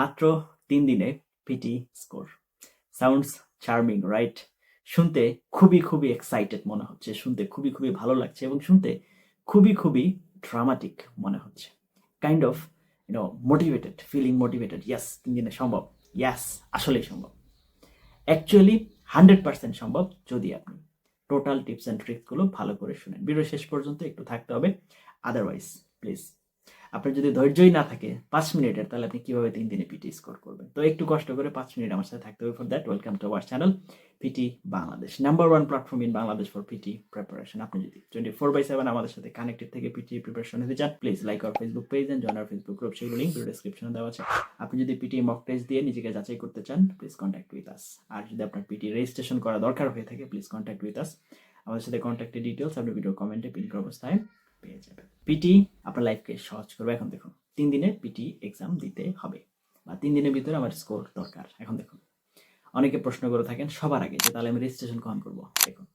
মাত্র তিন দিনে PT score sounds charming right শুনতে খুবই খুবই এক্সাইটেড মনে হচ্ছে। শুনতে খুবই খুবই ভালো লাগছে এবং শুনতে খুবই খুবই ড্রামাটিক মনে হচ্ছে। Kind of you know motivated feeling motivated yes তিন দিনে সম্ভব। ইয়াস আসলেই সম্ভব। অ্যাকচুয়ালি হান্ড্রেড পার্সেন্ট সম্ভব যদি আপনি টোটাল টিপস অ্যান্ড ট্রিক্সগুলো ভালো করে শুনেন। ভিডিও শেষ পর্যন্ত একটু থাকতে হবে। আদারওয়াইজ প্লিজ আপনার যদি ধৈর্যই না থাকে পাঁচ মিনিটের, তাহলে আপনি কীভাবে তিন দিনে পিটি স্কোর করবেন? তো একটু কষ্ট করে পাঁচ মিনিট আমার সাথে থাকতে হবে। For that welcome to our channel PT Bangladesh number one platform in Bangladesh for PT preparation আপনি যদি টোয়েন্টি ফোর বাই সেভেন আমাদের সাথে কানেক্টেড থেকে পিটি প্রিপারেশন হতে চান please like our Facebook page and join our Facebook group সেগুলো link ডেসক্রিপশনে দেওয়া আছে। আপনি যদি পিটি মক টেস্ট দিয়ে নিজেকে যাচাই করতে চান প্লিজ কন্ট্যাক্ট উইথ আস আর যদি আপনার পিটি রেজিস্ট্রেশন করা দরকার হয়ে থাকে প্লিজ কন্ট্যাক্ট উইথ আস আমাদের সাথে কন্ট্যাক্টের ডিটেলস আপনি ভিডিও কমেন্টে পিন অবস্থায় পেয়ে যাবেন। পিটি আপনার লাইফকে সহজ করবে। এখন দেখুন, তিন দিনে পিটি এক্সাম দিতে হবে বা তিন দিনের ভিতরে আমার স্কোর দরকার। এখন দেখুন, অনেকে প্রশ্ন করে থাকেন সবার আগে যে তাহলে আমি রেজিস্ট্রেশন কখন করব? দেখুন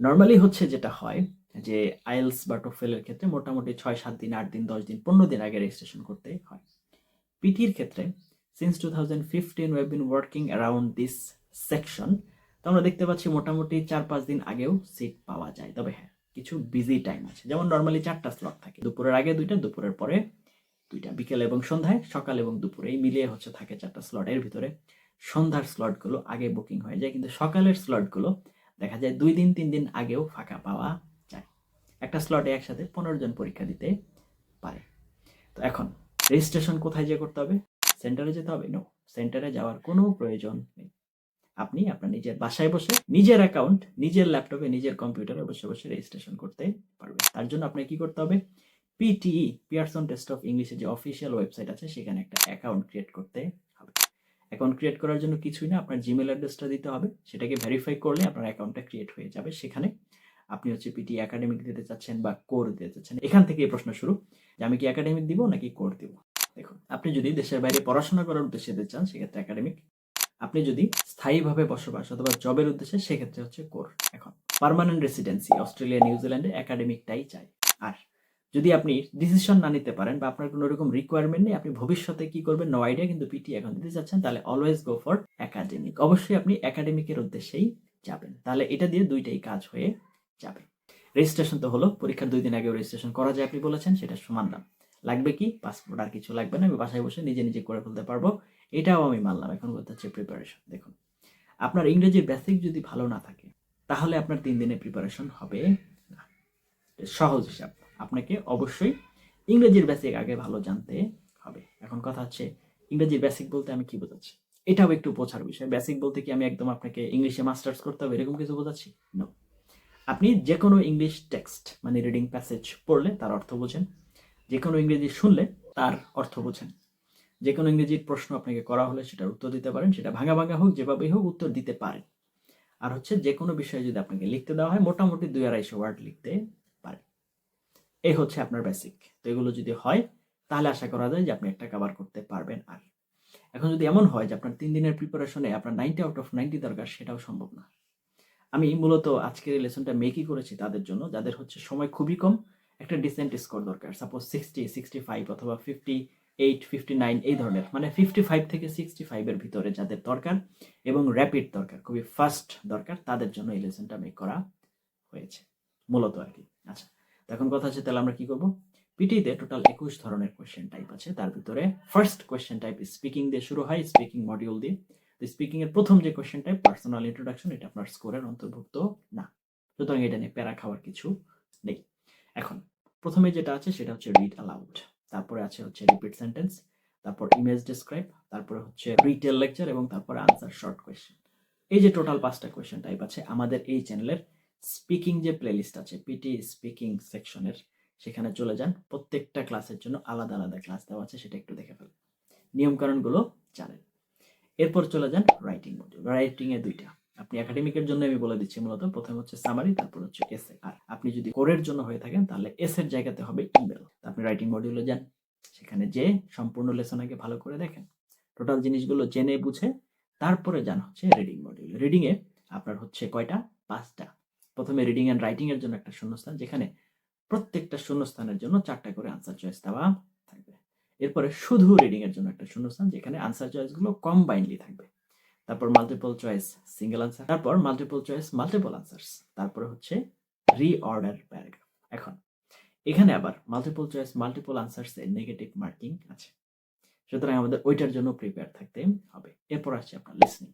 নর্মালি হচ্ছে যেটা হয় যে আইএলস বা টোফেলের ক্ষেত্রে মোটামুটি ছয়, সাত দিন, আট দিন, দশ দিন, পনেরো দিন আগে রেজিস্ট্রেশন করতে হয়। পিটির ক্ষেত্রে since two thousand fifteen we've been working around this section তো আমরা দেখতে পাচ্ছি মোটামুটি চার, পাঁচ দিন আগেও সিট পাওয়া যায়। তবে হ্যাঁ কিছু বিজি টাইম আছে। যেমন নর্মালি চারটা স্লট থাকে। দুপুরের আগে দুইটা, দুপুরের পরে দুইটা। বিকেল এবং সন্ধ্যায়, সকাল এবং দুপুরে এই মিলিয়ে হচ্ছে থাকে চারটা স্লটের ভিতরে সন্ধ্যার স্লটগুলো আগে বুকিং হয়ে যায়। কিন্তু সকালের স্লটগুলো দেখা যায় দুই দিন, তিন দিন আগেও ফাঁকা পাওয়া যায়। একটা স্লটে একসাথে পনেরো জন পরীক্ষা দিতে পারে। তো এখন রেজিস্ট্রেশন কোথায় যে করতে হবে? সেন্টারে যেতে হবে? নো সেন্টারে যাওয়ার কোনো প্রয়োজন নেই। আপনি আপনার নিজের বাসায় বসে নিজের অ্যাকাউন্ট নিজের ল্যাপটপে নিজের কম্পিউটারে বসে বসে রেজিস্ট্রেশন করতে পারবেন। তার জন্য আপনাকে কি করতে হবে? পিটিই পিয়ারসন টেস্ট অফ ইংলিশের যে অফিসিয়াল ওয়েবসাইট আছে, সেখানে একটা অ্যাকাউন্ট ক্রিয়েট করতে হবে। অ্যাকাউন্ট ক্রিয়েট করার জন্য কিছুই না, আপনার জিমেল অ্যাড্রেসটা দিতে হবে। সেটাকে ভেরিফাই করলে আপনার অ্যাকাউন্টটা ক্রিয়েট হয়ে যাবে। সেখানে আপনি হচ্ছে পিটি একাডেমিক দিতে চাচ্ছেন বা কোর দিতে চাচ্ছেন। এখান থেকে এই প্রশ্ন শুরু, যে আমি কি একাডেমিক দিব নাকি কোর দিব? দেখুন, আপনি যদি দেশের বাইরে পড়াশোনা করার উদ্দেশ্যে চান, সেক্ষেত্রে একাডেমিক আপনি যদি স্থায়ীভাবে বসবাস অথবা জবের উদ্দেশ্যে, সেক্ষেত্রে হচ্ছে কোর। এখন পার্মানেন্ট রেসিডেন্সি অস্ট্রেলিয়া নিউজিল্যান্ডে একাডেমিকটাই চাই। আর যদি আপনি ডিসিশন না নিতে পারেন বা আপনার কোনো রকম রিকোয়ারমেন্ট নেই, আপনি ভবিষ্যতে কি করবেন? নো আইডিয়া কিন্তু পিটি এখন দিতে চাচ্ছেন, তাহলে অলওয়েজ গো ফর একাডেমিক অবশ্যই আপনি একাডেমিকের উদ্দেশ্যেই যাবেন। তাহলে এটা দিয়ে দুইটাই কাজ হয়ে যাবে। রেজিস্ট্রেশন তো হলো, পরীক্ষার দুই দিন আগেও রেজিস্ট্রেশন করা যায়, আপনি বলেছেন, সেটা সমান দাম। লাগবে কি? পাসপোর্ট আর কিছু লাগবে না, আমি বাসায় বসে নিজে নিজে করে ফেলতে পারব। এটাও আমি মানলাম, এখন করতে হচ্ছে প্রিপারেশন দেখুন। আপনার ইংরেজির বেসিক যদি ভালো না থাকে, তাহলে আপনার তিন দিনের প্রিপারেশন হবে না। সহজ হিসাব, আপনাকে অবশ্যই ইংরেজির বেসিক আগে ভালো জানতে হবে। এখন কথা হচ্ছে, ইংরেজির বেসিক বলতে আমি কি বোঝাচ্ছি? এটাও একটু বোঝার বিষয় বেসিক বলতে কি আমি একদম আপনাকে ইংলিশে মাস্টার্স করতে হবে, এরকম কিছু বোঝাচ্ছি? নো আপনি যে কোনো ইংলিশ টেক্সট মানে রিডিং প্যাসেজ পড়লে তার অর্থ বোঝেন যে কোনো ইংরেজি শুনলে তার অর্থ বোঝেন। যে কোনো ইংরেজির প্রশ্ন আপনাকে করা হলে সেটার উত্তর দিতে পারেন, সেটা ভাঙা ভাঙা হোক, যেভাবেই হোক উত্তর দিতে পারেন। আর হচ্ছে যে কোনো বিষয়ে যদি আপনাকে লিখতে দেওয়া হয়, মোটামুটি দুই আড়াইশো ওয়ার্ড লিখতে পারেন। এই হচ্ছে আপনার বেসিক তো এগুলো যদি হয়, তাহলে আশা করা যায় যে আপনি একটা কাভার করতে পারবেন আর। এখন যদি এমন হয় যে আপনার তিন দিনের প্রিপারেশনে আপনার নাইনটি আউট অফ নাইনটি দরকার, সেটাও সম্ভব না। আমি মূলত আজকের এই লেসনটা মেকই করেছি তাদের জন্য, যাদের হচ্ছে সময় খুবই কম, একটা ডিসেন্ট স্কোর দরকার। সাপোজ সিক্সটি সিক্সটি ফাইভ অথবা ফিফটি এইট ফিফটি নাইন এই ধরনের। মানে ফিফটি ফাইভ থেকে সিক্সটি ফাইভের ভিতরে যাদের দরকার এবং র্যাপিড দরকার, খুবই ফাস্ট দরকার, তাদের জন্য এই লেসনটা মেক করা হয়েছে, মূলত আর কি। আচ্ছা এখন কথা হচ্ছে তাহলে আমরা কি করব? পিটিতে টোটাল একুশ ধরনের কোয়েশ্চেন টাইপ আছে, তার ভিতরে ফার্স্ট কোয়েশ্চেন টাইপ স্পিকিং দিয়ে শুরু হয় স্পিকিং মডিউল দিয়ে। তো স্পিকিং এর প্রথম যে কোয়েশ্চেন টাইপ পার্সোনাল ইন্ট্রোডাকশন এটা আপনার স্কোরের অন্তর্ভুক্ত না। সুতরাং এটা নিয়ে প্যারা খাওয়ার কিছু নেই। এখন, প্রথমে যেটা আছে সেটা হচ্ছে রিড অ্যালাউড তারপরে আছে হচ্ছে রিপিট সেন্টেন্স তারপর ইমেজ ডিসক্রাইব তারপরে হচ্ছে রিটেল লেকচার এবং তারপরে আনসার শর্ট কোয়েশ্চেন এই যে টোটাল পাঁচটা কোয়েশ্চেন টাইপ আছে, আমাদের এই চ্যানেলের স্পিকিং যে প্লেলিস্ট আছে পিটি স্পিকিং সেকশনের সেখানে চলে যান। প্রত্যেকটা ক্লাসের জন্য আলাদা আলাদা ক্লাস দেওয়া আছে, সেটা একটু দেখে ফেলুন। নিয়মকানুনগুলো জানেন। এরপর চলে যান রাইটিং মডিউল রাইটিং এ দুইটা। আপনি একাডেমিকের জন্য আমি বলে দিচ্ছি, মূলত প্রথম হচ্ছে সামারি তারপর হচ্ছে এসে আর আপনি যদি কোরের জন্য হয়ে থাকেন, তাহলে এস এর জায়গাতে হবে ইমেল আপনি রাইটিং মডিউলে যান, সেখানে যে সম্পূর্ণ লেসন আগে ভালো করে দেখেন টোটাল জিনিসগুলো জেনে বুঝে, তারপরে যান হচ্ছে রিডিং মডিউল রিডিং এ আপনার হচ্ছে কয়টা? পাঁচটা। প্রথমে রিডিং অ্যান্ড রাইটিং এর জন্য একটা শূন্যস্থান, যেখানে প্রত্যেকটা শূন্যস্থানের জন্য চারটা করে আনসার চয়েস দেওয়া থাকবে। এরপরে শুধু রিডিং এর জন্য একটা শূন্যস্থান, যেখানে আনসার চয়েসগুলো কম্বাইনলি থাকবে। তারপর মাল্টিপল চয়েস সিঙ্গেল আনসার তারপর মাল্টিপল চয়েস মাল্টিপল আনসার্স তারপরে হচ্ছে রিঅর্ডার প্যারাগ্রাফ এখন, এখানে আবার মাল্টিপল চয়েস মাল্টিপল আনসার্স এর নেগেটিভ মার্কিং আছে। সুতরাং আমাদের ওইটার জন্য প্রিপেয়ার থাকতে হবে। এরপর আসছে আপনার লিসনিং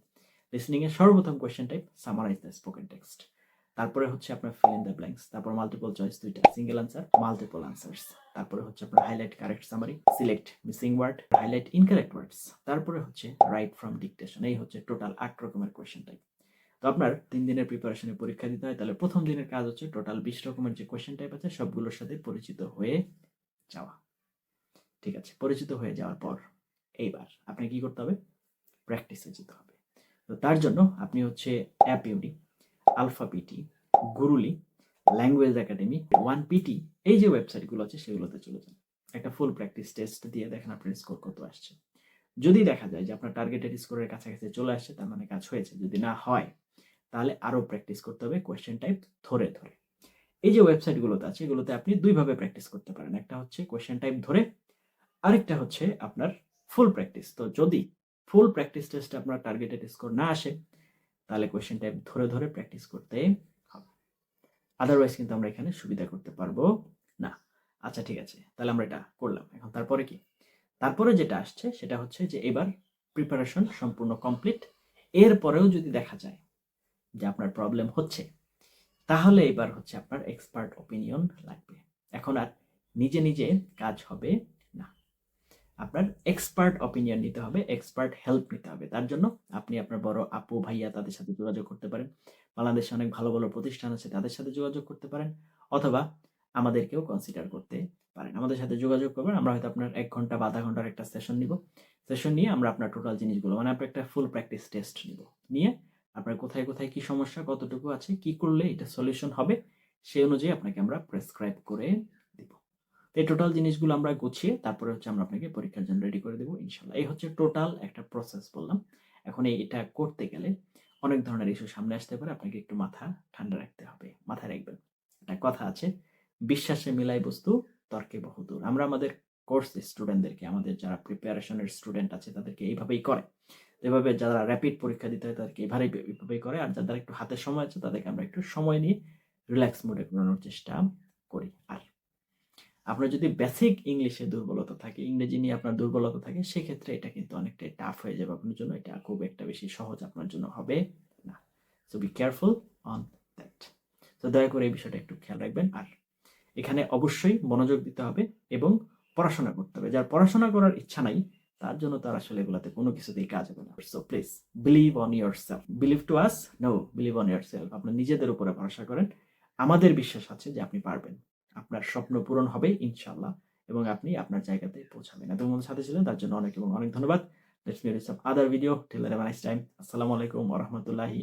লিসনিং এর সর্বপ্রথম question type summarize the spoken text তারপরে হচ্ছে আপনার ফিল ইন দ্য ব্ল্যাঙ্কস তারপর মাল্টিপল চয়েস দুইটা সিঙ্গেল আনসার মাল্টিপল আনসার্স তারপরে হচ্ছে আপনার highlight correct summary select missing word highlight incorrect words তারপরে হচ্ছে রাইট ফ্রম ডিকটেশন এই হচ্ছে টোটাল আট রকমের কোয়েশ্চেন টাইপ তো আপনার তিন দিনের প্রিপারেশনে পরীক্ষা দিতে হয়, তাহলে প্রথম দিনের কাজ হচ্ছে টোটাল বিশ রকমের যে কোয়েশ্চেন টাইপ আছে, সবগুলোর সাথে পরিচিত হয়ে যাওয়া। ঠিক আছে, পরিচিত হয়ে যাওয়ার পর এইবার আপনি কি করতে হবে? প্র্যাকটিসে যেতে হবে। তো তার জন্য আপনি হচ্ছে app alpha PT Gurully language academy one PT এই যে ওয়েবসাইটগুলো আছে সেগুলোতে চলে যান। একটা ফুল প্র্যাকটিস টেস্ট দিয়ে দেখেন আপনার স্কোর কত আসছে। যদি দেখা যায় যে আপনার টার্গেটেড স্কোরের কাছাকাছি চলে আসছে, তার মানে কাজ হয়েছে। যদি না হয়, তাহলে আরও প্র্যাকটিস করতে হবে কোয়েশ্চেন টাইপ ধরে ধরে। এই যে ওয়েবসাইটগুলোতে আছে, এগুলোতে আপনি দুইভাবে প্র্যাকটিস করতে পারেন। একটা হচ্ছে কোয়েশ্চেন টাইপ ধরে, আরেকটা হচ্ছে আপনার ফুল প্র্যাকটিস তো যদি ফুল প্র্যাকটিস টেস্টে আপনার টার্গেটেড স্কোর না আসে, তাহলে কোয়েশ্চেন টাইপ ধরে ধরে প্র্যাকটিস করতে আদারওয়াইজ কিন্তু আমরা এখানে সুবিধা করতে পারব না। আচ্ছা ঠিক আছে। তাহলে আমরা এটা করলাম। এখন তারপরে কি? তারপরে যেটা আসছে সেটা হচ্ছে যে এবার প্রিপারেশন সম্পূর্ণ কমপ্লিট এর পরেও যদি দেখা যায় যে আপনার প্রবলেম হচ্ছে, তাহলে এবার হচ্ছে আপনার এক্সপার্ট ওপিনিয়ন লাগবে। এখন আর নিজে নিজে কাজ হবে আপনার এক্সপার্ট অপিনিয়ন নিতে হবে এক্সপার্ট হেল্প নিতে হবে। তার জন্য আপনি আপনার বড় আপু, ভাইয়া তাদের সাথে যোগাযোগ করতে পারেন। বাংলাদেশে অনেক ভালো ভালো প্রতিষ্ঠান আছে, তাদের সাথে যোগাযোগ করতে পারেন অথবা আমাদেরকেও কনসিডার করতে পারেন। আমাদের সাথে যোগাযোগ করবেন, আমরা হয়তো আপনার এক ঘণ্টা বা আধা ঘণ্টার একটা সেশন নিব। সেশন নিয়ে আমরা আপনার টোটাল জিনিসগুলো মানে আপনার একটা ফুল প্র্যাকটিস টেস্ট নিব। নিয়ে আপনার কোথায় কোথায় কি সমস্যা, কতটুকু আছে, কি করলে এটা সলিউশন হবে, সেই অনুযায়ী আপনাকে আমরা প্রেসক্রাইব করে এই টোটাল জিনিসগুলো আমরা গুছিয়ে তারপরে হচ্ছে আমরা আপনাকে পরীক্ষার জন্য রেডি করে দেবো, ইনশাল্লাহ। এই হচ্ছে টোটাল একটা প্রসেস বললাম। এখন এটা করতে গেলে অনেক ধরনের ইস্যু সামনে আসতে পারে, আপনাকে একটু মাথা ঠান্ডা রাখতে হবে, মাথায় রাখবেন। একটা কথা আছে, বিশ্বাসে মিলাই বস্তু, তর্কে বহুদূর আমরা আমাদের কোর্স স্টুডেন্টদেরকে আমাদের যারা প্রিপারেশনের স্টুডেন্ট আছে, তাদেরকে এইভাবেই করে। এভাবে যারা র্যাপিড পরীক্ষা দিতে হয়, তাদেরকে এভাবেই, এইভাবেই করে। আর যাদের একটু হাতে সময় আছে, তাদেরকে আমরা একটু সময় নিয়ে রিল্যাক্স মোডে করানোর চেষ্টা আপনার যদি বেসিক ইংলিশে দুর্বলতা থাকে, ইংরেজি নিয়ে আপনার দুর্বলতা থাকে, সেক্ষেত্রে এটা কিন্তু অনেকটাই টাফ হয়ে যাবে আপনার জন্য। এটা খুব একটা বেশি সহজ আপনার জন্য হবে না। So be careful on that তো দয়া করে এই বিষয়টা একটু খেয়াল রাখবেন। আর এখানে অবশ্যই মনোযোগ দিতে হবে এবং পড়াশোনা করতে হবে। যার পড়াশোনা করার ইচ্ছা নাই, তার জন্য তার আসলে এগুলাতে কোনো কিছুতেই কাজ হবে না। So please believe on yourself believe to us no believe on yourself আপনার নিজেদের উপরে ভরসা করেন। আমাদের বিশ্বাস আছে যে আপনি পারবেন। আপনার স্বপ্ন পূরণ হবে ইনশাল্লাহ এবং আপনি আপনার জায়গাতে পৌঁছাবেন। এত আমাদের সাথে ছিলেন, তার জন্য অনেক এবং অনেক ধন্যবাদ। আদার ভিডিও টিল টাইম আসসালামু আলাইকুম ওয়া রাহমাতুল্লাহি